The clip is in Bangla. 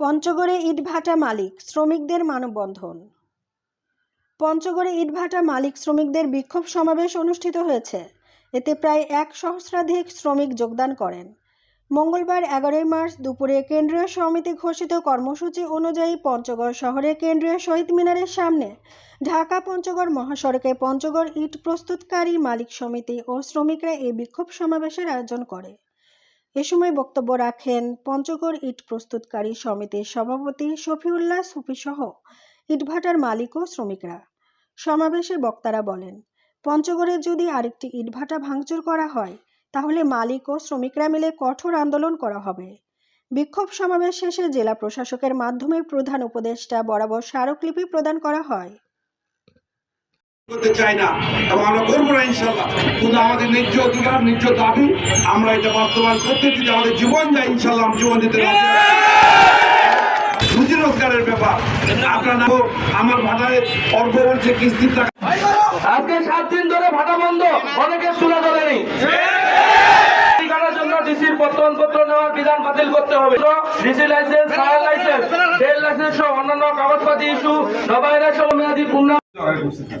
পঞ্চগড়ে ইটভাটা মালিক শ্রমিকদের মানববন্ধন। পঞ্চগড়ে ইটভাটা মালিক শ্রমিকদের বিক্ষোভ সমাবেশ অনুষ্ঠিত হয়েছে। এতে প্রায় এক সহস্রাধিক শ্রমিক যোগদান করেন। মঙ্গলবার এগারোই মার্চ দুপুরে কেন্দ্রীয় সমিতি ঘোষিত কর্মসূচি অনুযায়ী পঞ্চগড় শহরের কেন্দ্রীয় শহীদ মিনারের সামনে ঢাকা পঞ্চগড় মহাসড়কে পঞ্চগড় ইট প্রস্তুতকারী মালিক সমিতি ও শ্রমিকরা এই বিক্ষোভ সমাবেশের আয়োজন করে। এ সময় বক্তব্য রাখেন পঞ্চগড় ইট প্রস্তুতকারী সমিতির সভাপতি শফিউল্লাহ সুফি সহ ইটভাটার মালিক ও শ্রমিকরা। সমাবেশে বক্তারা বলেন, পঞ্চগড়ে যদি আরেকটি ইটভাটা ভাঙচুর করা হয়, তাহলে মালিক ও শ্রমিকরা মিলে কঠোর আন্দোলন করা হবে। বিক্ষোভ সমাবেশ শেষে জেলা প্রশাসকের মাধ্যমে প্রধান উপদেষ্টা বরাবর স্মারকলিপি প্রদান করা হয়। করতে চাই না এবং আমরা করব না ইনশাল্লাহ। কিন্তু আমাদের ন্যায্য অধিকার, ন্যায্য দাবি, আমরা এটা বাস্তবায়ন করতে যদি আমাদের জীবন যায়, ইনশাল্লাহ জীবন দিতে রাজি। রুজি রোজগারের ব্যাপার। আপনার নাম আমার ভাড়ায় অর্ঘ বলছে কিস্তির টাকা আজকে সাত দিন ধরে ভাটা বন্ধ, অনেকে তুলে ধরেনি ডিসির অন্যান্য কাগজপাতি ইস্যু নবায়না সহ মেয়াদি পূর্ণ 二二公司才